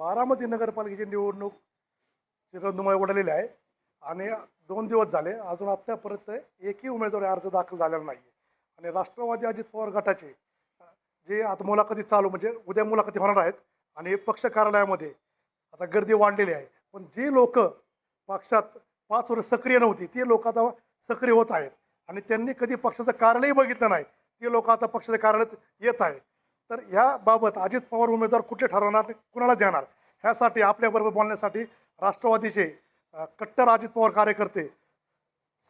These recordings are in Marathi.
बारामती नगरपालिकेची निवडणूक रणधुमाळी उडालेली आहे. आणि दोन दिवस झाले अजून आत्तापर्यंत एकही उमेदवारी अर्ज दाखल झालेला नाही आणि राष्ट्रवादी अजित पवार गटाचे जे आता मुलाखती चालू म्हणजे उद्या मुलाखती होणार आहेत. आणि पक्ष कार्यालयामध्ये आता गर्दी वाढलेली आहे. पण जे लोक पक्षात पाच वर्ष सक्रिय नव्हती ते लोक आता सक्रिय होत आहेत. आणि त्यांनी कधी पक्षाचं कार्यालयही बघितलं नाही. ते लोक आता पक्षाच्या कार्यालयात येत आहेत. तर ह्याबाबत अजित पवार उमेदवार कुठले ठरवणार कुणाला देणार? ह्यासाठी आपल्याबरोबर बोलण्यासाठी राष्ट्रवादीचे कट्टर अजित पवार कार्यकर्ते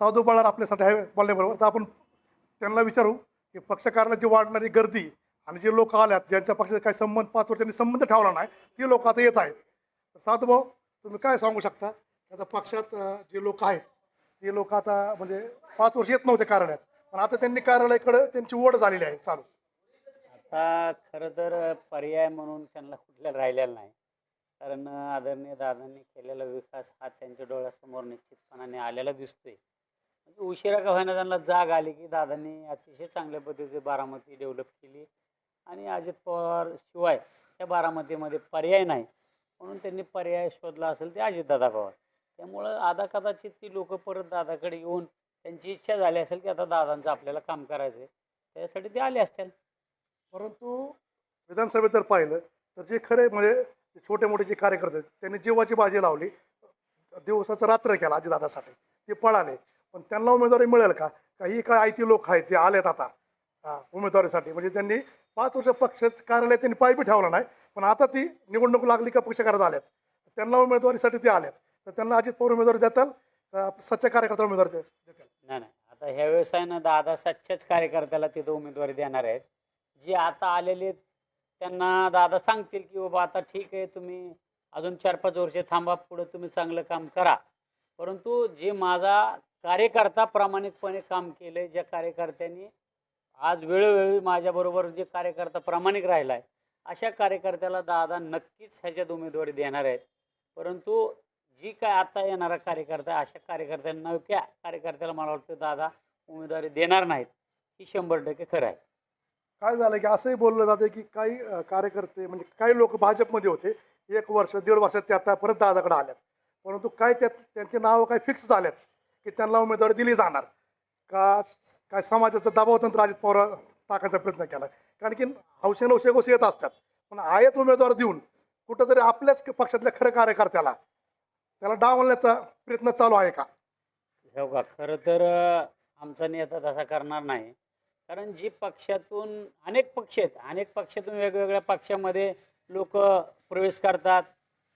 साधू बळार आपल्यासाठी आहे बोलण्याबरोबर. तर आपण त्यांना विचारू की पक्ष जी वाढणारी गर्दी आणि जे लोक आल्यात ज्यांच्या पक्षाचा काही संबंध पाच वर्षांनी संबंध ठेवला नाही ते लोक आता येत आहेत. साधू भाऊ तुम्ही काय सांगू शकता? आता पक्षात जे लोक आहेत ते लोक आता म्हणजे पाच वर्ष येत नव्हते कार्यालयात. पण आता त्यांनी कार्यालयाकडे त्यांची ओढ झालेली आहे चालू. आता खरं तर पर्याय म्हणून त्यांना कुठल्या राहिलेला नाही. कारण आदरणीय दादांनी केलेला विकास हा त्यांच्या डोळ्यासमोर निश्चितपणाने आलेला दिसतोय. म्हणजे उशिरा का होईना त्यांना जाग आली की दादांनी अतिशय चांगल्या पद्धतीचे बारामती डेव्हलप केली. आणि अजित पवार शिवाय त्या बारामतीमध्ये पर्याय नाही. म्हणून त्यांनी पर्याय शोधला असेल ते अजितदादा पवार. त्यामुळं आधा कदाचित ती लोक परत दादाकडे येऊन त्यांची इच्छा झाली असेल की आता दादांचं आपल्याला काम करायचं आहे त्यासाठी ते आले असतील. परंतु विधानसभेत जर पाहिलं तर जे खरे म्हणजे जे छोटे मोठे जे कार्यकर्ते आहेत, त्यांनी जीवाची बाजी लावली. दिवसाचं रात्र केला अजितदादासाठी ते पळाले. पण त्यांना उमेदवारी मिळेल का? काही काय आयती लोक आहेत ते आलेत आता उमेदवारीसाठी. म्हणजे त्यांनी पाच वर्ष पक्ष कार्यालय त्यांनी पायबी ठेवला नाही पण आता ती निवडणूक लागली का पक्ष कार्यालयात आल्यात त्यांना उमेदवारीसाठी ते आल्यात तर त्यांना अजित पवार उमेदवारी देताल सच्चा कार्यकर्ता उमेदवारी देतात देताल? नाही नाही. आता ह्या व्यवसायानं दादा सच्च्याच कार्यकर्त्याला तिथं उमेदवारी देणार आहेत. जे आता आलेले आहेत, त्यांना दादा सांगतील की बाबा आता ठीक आहे तुम्ही. अजून चार पाच वर्षे थांबा पुढं तुम्ही चांगलं काम करा. परंतु जे माझा कार्यकर्ता प्रामाणिकपणे काम केलं ज्या कार्यकर्त्यांनी आज वेळोवेळी माझ्याबरोबर जे कार्यकर्ता प्रामाणिक राहिला आहे अशा कार्यकर्त्याला दादा नक्कीच ह्याच्यात उमेदवारी देणार आहेत. परंतु जी काय आता येणारा कार्यकर्ता आहे, अशा कार्यकर्त्यांना नवक्या कार्यकर्त्याला मला वाटतं दादा उमेदवारी देणार नाहीत. ही शंभर टक्के खरं आहे. काय झालं की असंही बोललं जातं की काही कार्यकर्ते म्हणजे काही लोक भाजपमध्ये होते. एक वर्ष दीड वर्षात ते आता परत दादाकडे आल्यात. परंतु काय त्यात त्यांची नावं काही फिक्स झाल्यात की त्यांना उमेदवारी दिली जाणार. का काय समाजाचं दबाव तंत्र अजित पवार टाकायचा प्रयत्न केला. कारण की हौशे नवशे गोष्टी येत असतात. पण आयत उमेदवार देऊन कुठंतरी आपल्याच पक्षातल्या खरं कार्यकर्त्याला त्याला डावलण्याचा प्रयत्न चालू आहे का? हो का खरं तर आमचा नेता तसा करणार नाही. कारण जी पक्षातून अनेक पक्ष आहेत अनेक पक्षातून वेगवेगळ्या पक्षामध्ये लोक प्रवेश करतात.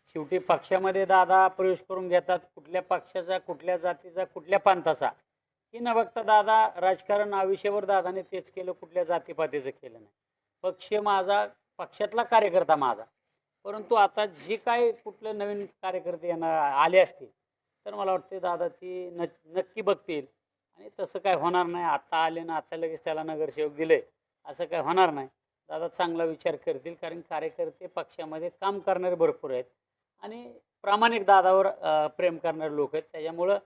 शेवटी पक्षामध्ये दादा प्रवेश करून घेतात कुठल्या पक्षाचा कुठल्या जातीचा कुठल्या पंथाचा. की न बघता दादा राजकारण आयुष्यावर दादाने तेच केलं कुठल्या जातीपातीचं केलं नाही. पक्ष माझा पक्षातला कार्यकर्ता माझा. परंतु आता जी काय कुठले नवीन कार्यकर्ते येणार आले असतील तर मला वाटते दादा ती न नक्की बघतील. आणि तसं काय होणार नाही. आत्ता आले ना आत्ता लगेच त्याला नगरसेवक दिले. असं काय होणार नाही. दादा चांगला विचार करतील कारण कार्यकर्ते पक्षामध्ये काम करणारे भरपूर आहेत. आणि प्रामाणिक दादावर प्रेम करणारे लोक आहेत. त्याच्यामुळं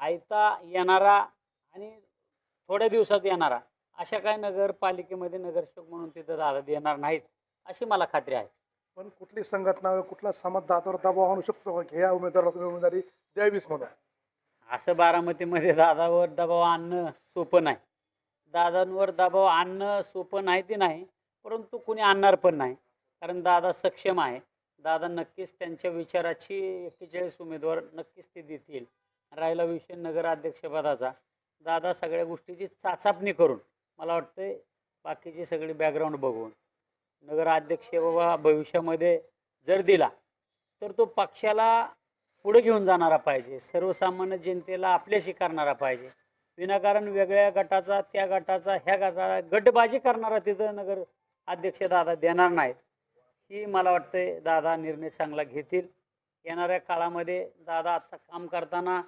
आयता येणारा आणि थोड्या दिवसात येणारा अशा काय नगरपालिकेमध्ये नगरसेवक म्हणून तिथं दादा देणार नाहीत अशी मला खात्री आहे. पण कुठली संघटना कुठला समाज दादावर दबाव आणू शकतो की? ह्या उमेदवाराला तुम्ही उमेदवारी द्यावीच म्हणून? असं बारामतीमध्ये दादावर दबाव आणणं सोपं नाही. दादांवर दबाव आणणं सोपं नाही ते नाही परंतु कुणी आणणार पण नाही. कारण दादा सक्षम आहे. दादा नक्कीच त्यांच्या विचाराची एक्केचाळीस उमेदवार नक्कीच ते देतील. राहिला विषय नगराध्यक्षपदाचा. दादा सगळ्या गोष्टीची चाचापणी करून मला वाटतं बाकीची सगळी बॅकग्राऊंड बघून. नगराध्यक्ष बाबा भविष्यामध्ये जर दिला तर तो पक्षाला पुढे घेऊन जाणारा पाहिजे. सर्वसामान्य जनतेला आपल्याशी करणारा पाहिजे. विनाकारण वेगळ्या गटाचा त्या गटाचा ह्या गटाला गटबाजी करणारा तिथं नगर अध्यक्ष दादा देणार नाहीत. ही मला वाटतं दादा निर्णय चांगला घेतील. येणाऱ्या काळामध्ये दादा आता काम करताना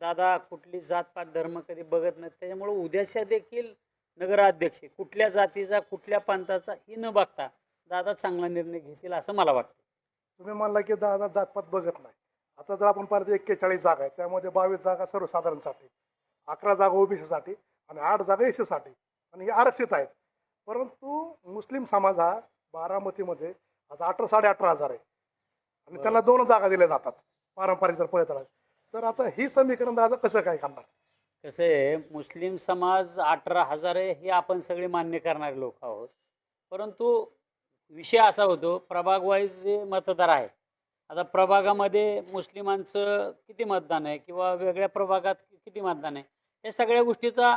दादा कुठली जातपात धर्म कधी बघत नाहीत. त्याच्यामुळे उद्याच्या देखील नगराध्यक्ष कुठल्या जातीचा कुठल्या पंथाचा ही न बघता दादा चांगला निर्णय घेतील असं मला वाटतं तुम्ही म्हणला की दादा जातपात बघत नाही. आता जर आपण पाहिलं एक्केचाळीस जागा आहेत. त्यामध्ये बावीस जागा सर्वसाधारणसाठी अकरा जागा ओबीसीसाठी आणि आठ जागा एसीसाठी आणि हे आरक्षित आहेत. परंतु मुस्लिम समाज हा बारामतीमध्ये आज अठरा साडे अठरा हजार आहे. आणि त्याला दोन जागा दिल्या जातात. पारंपरिक जर पळत. तर. आता ही समीकरण दादा कसं काय करणार? कसं आहे मुस्लिम समाज अठरा हजार आहे हे आपण सगळे मान्य करणारे लोक आहोत. परंतु विषय असा होतो प्रभाग वाईज जे मतदार आहे आता प्रभागामध्ये मुस्लिमांचं किती मतदान आहे किंवा वेगळ्या प्रभागात किती मतदान आहे? या सगळ्या गोष्टीचा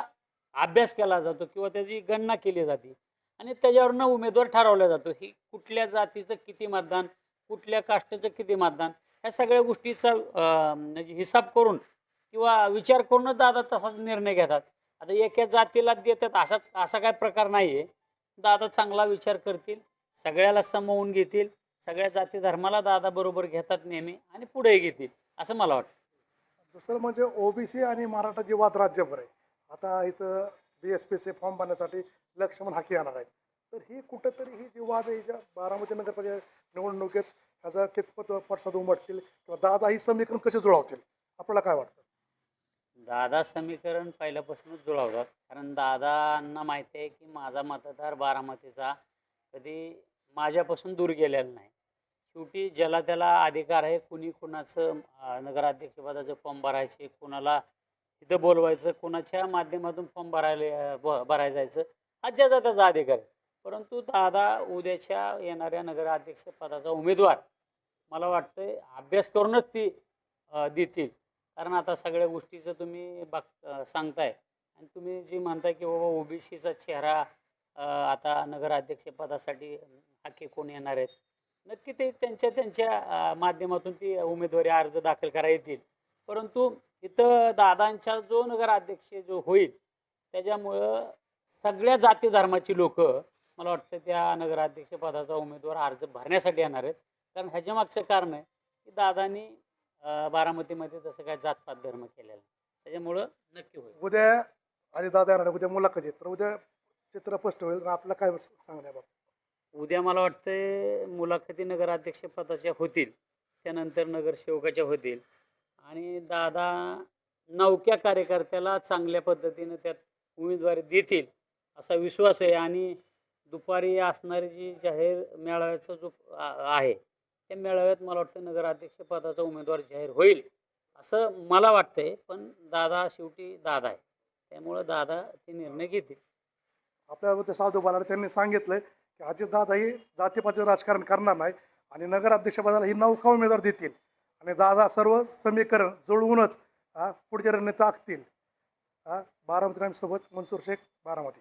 अभ्यास केला जातो किंवा त्याची गणना केली जाते. आणि त्याच्यावरनं उमेदवार ठरवला जातो ही कुठल्या जातीचं किती मतदान कुठल्या कास्टचं किती मतदान ह्या सगळ्या गोष्टीचा म्हणजे हिसाब करून किंवा विचार करूनच दादा तसाच निर्णय घेतात. आता एका जातीला देतात असा असा काय प्रकार नाही आहे दादा चांगला विचार करतील सगळ्याला समवून घेतील सगळ्या जाती धर्माला दादा बरोबर घेतात नेहमी आणि पुढे घेतील असं मला वाटतं. दुसरं म्हणजे ओबीसी आणि मराठा जे वाद राज्यभर आहे. आता इथं बी एस पीचे फॉर्म भरण्यासाठी लक्ष्मण हाकी येणार आहेत. तर ही कुठंतरी ही जी वाद आहे ज्या बारामती नगरपालिका निवडणुकीत ह्याचा कितपत पडसाद उमटतील किंवा दादा ही समीकरण कसे जुळवतील? आपल्याला काय वाटतं? दादा समीकरण पहिल्यापासूनच जुळवतात. कारण दादांना माहिती आहे की माझा मतदार बारामतीचा कधी माझ्यापासून दूर गेलेला नाही. शेवटी ज्याला त्याला अधिकार आहे कुणी कुणाचं नगराध्यक्षपदाचं फॉर्म भरायचे कुणाला तिथं बोलवायचं कुणाच्या माध्यमातून फॉर्म भरायला ब भरायला जायचं हा ज्याचा त्याचा अधिकार आहे. परंतु दादा उद्याच्या येणाऱ्या नगराध्यक्षपदाचा उमेदवार मला वाटतं अभ्यास करूनच ती देतील. कारण आता सगळ्या गोष्टीचं तुम्ही बघ सांगताय. आणि तुम्ही जी म्हणताय की बाबा ओबीसीचा चेहरा आता नगराध्यक्षपदासाठी हाके कोण येणार आहेत? नक्की ते त्यांच्या त्यांच्या माध्यमातून ती उमेदवारी अर्ज दाखल करा येतील. परंतु इथं दादांचा जो नगराध्यक्ष जो होईल त्याच्यामुळं सगळ्या जाती धर्माची लोक मला वाटतं त्या नगराध्यक्षपदाचा उमेदवार अर्ज भरण्यासाठी येणार आहेत. कारण ह्याच्या मागचं कारण आहे की दादांनी बारामतीमध्ये तसं काय जातपात धर्म केलेला त्याच्यामुळं नक्की होईल. उद्या आणि दादा येणार उद्या मुलाखत तर उद्या चित्र स्पष्ट होईल आणि आपल्याला काय सांगण्याबाबत उद्या मला वाटतं मुलाखती नगराध्यक्षपदाच्या होतील त्यानंतर नगरसेवकाच्या होतील. आणि दादा नवक्या कार्यकर्त्याला चांगल्या पद्धतीनं त्यात उमेदवारी देतील असा विश्वास आहे. आणि दुपारी असणारी जी जाहीर मेळाव्याचा जो आहे त्या मेळाव्यात मला वाटतं नगराध्यक्षपदाचा उमेदवार जाहीर होईल असं मला वाटतंय. पण दादा शेवटी दादा आहे. त्यामुळं दादा ते निर्णय घेतील. आपल्या ते साधू बाला त्यांनी सांगितलं की अजितदादा ही जातीपातीचं राजकारण करणार नाही आणि नगराध्यक्षपदाला ही नौका उमेदवार देतील. आणि दादा सर्व समीकरण जुळवूनच पुढच्या रणनीती आखतील बारामती सोबत मनसूर शेख बारामती.